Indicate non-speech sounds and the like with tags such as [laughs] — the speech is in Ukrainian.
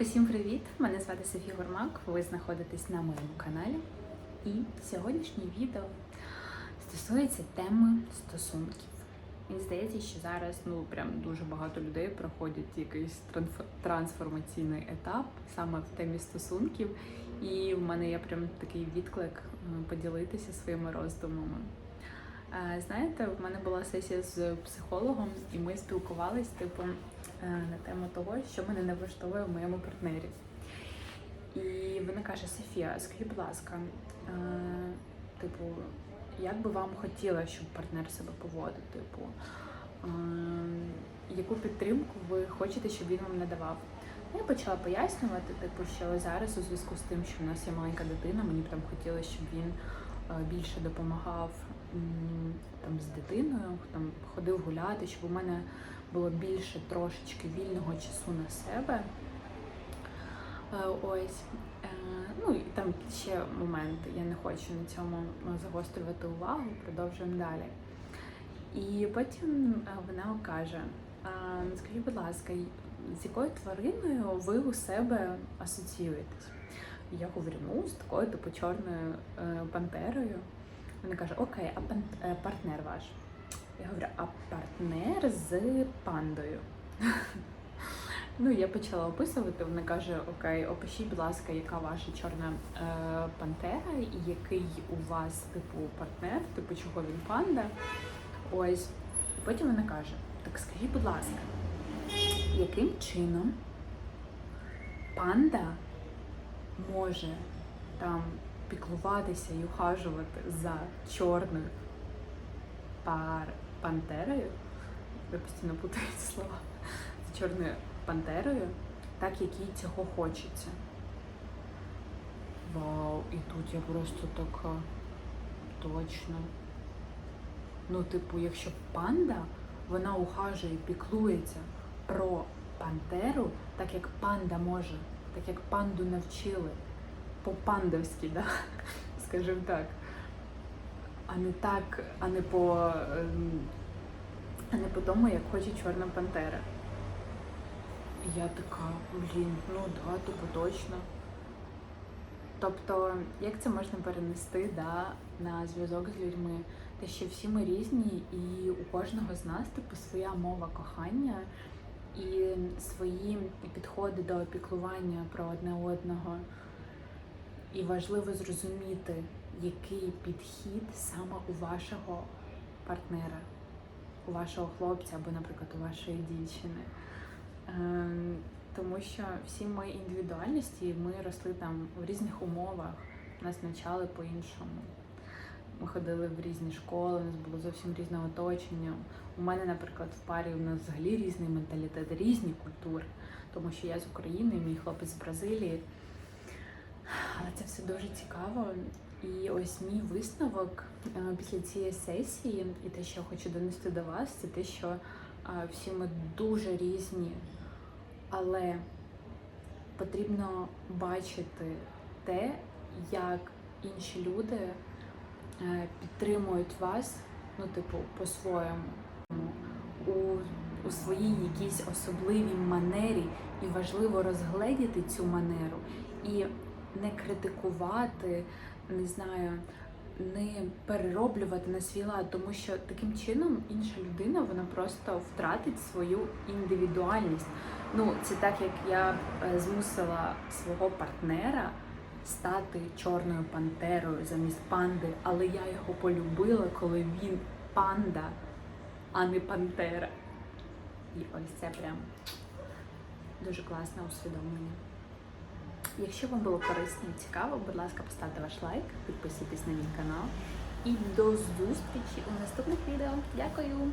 Усім привіт! Мене звати Софія Гурмак. Ви знаходитесь на моєму каналі. І сьогоднішнє відео стосується теми стосунків. Мені здається, що зараз ну прям дуже багато людей проходять якийсь транс- трансформаційний етап саме в темі стосунків. І в мене є прям такий відклик е, поділитися своїми роздумами. Е, Знаєте, в мене була сесія з психологом, і ми спілкувались, типу, е, на тему того, що мене не влаштовує в моєму партнері. І вона каже: Софія, скажіть, будь ласка, е, типу, як би вам хотіла, щоб партнер себе поводив? Типу, яку підтримку ви хочете, щоб він вам надавав? Я почала пояснювати, типу, що зараз у зв'язку з тим, що в нас є маленька дитина, мені прям хотілося, щоб він більше допомагав там з дитиною, там ходив гуляти, щоб у мене було більше трошечки вільного часу на себе. Е, Ось. Е, Ну і там ще момент, я не хочу на цьому е, загострювати увагу, продовжуємо далі. І потім е, вона каже: скажіть, будь ласка, з якою твариною ви у себе асоціюєтесь? Я говорю, ну, з такою типу чорною е, пантерою. Вона каже, окей, а е, партнер ваш? Я говорю, а партнер з пандою. [laughs] Ну, я почала описувати. Вона каже: Окей, опишіть, будь ласка, яка ваша чорна е, пантера, і який у вас типу партнер, типу чого він панда. Ось. І потім вона каже: Так скажіть, будь ласка, яким чином панда може там піклуватися і ухажувати за чорною пар пантерою? Я постійно путаю ці слова. За чорною пантерою, так як їй цього хочеться. Вау, і тут я просто така точно. Ну, типу, якщо панда, вона ухажує, піклується про пантеру, так як панда може, так як панду навчили по-пандовськи, да? [laughs] скажімо так. А не так, а не по, ем, а не по тому, як хоче чорна пантера. І Я така, блін, ну да, типу точно. Тобто, як це можна перенести да, на зв'язок з людьми? Те, що всі ми різні, і у кожного з нас типу своя мова кохання і свої підходи до опіклування про одне одного. І важливо зрозуміти, який підхід саме у вашого партнера, у вашого хлопця або, наприклад, у вашої дівчини. Ем, Тому що всі ми індивідуальності, ми росли там в різних умовах, нас навчали по-іншому. Ми ходили в різні школи, у нас було зовсім різне оточення. У мене, наприклад, в парі у нас взагалі різний менталітет, різні культури, тому що я з України, мій хлопець з Бразилії. Але це все дуже цікаво. І ось мій висновок е, після цієї сесії, і те, що я хочу донести до вас, це те, що е, всі ми дуже різні, але потрібно бачити те, як інші люди підтримують вас, ну, типу, по-своєму, у, у своїй якійсь особливій манері, і важливо розгледіти цю манеру і не критикувати, не знаю, не перероблювати на свій лад, тому що таким чином інша людина вона просто втратить свою індивідуальність. Ну, це так як я е, змусила свого партнера стати чорною пантерою замість панди, але я його полюбила, коли він панда, а не пантера. І ось це прям дуже класне усвідомлення. Якщо вам було корисно і цікаво, будь ласка, поставте ваш лайк, підписуйтесь на мій канал. І до зустрічі у наступних відео. Дякую!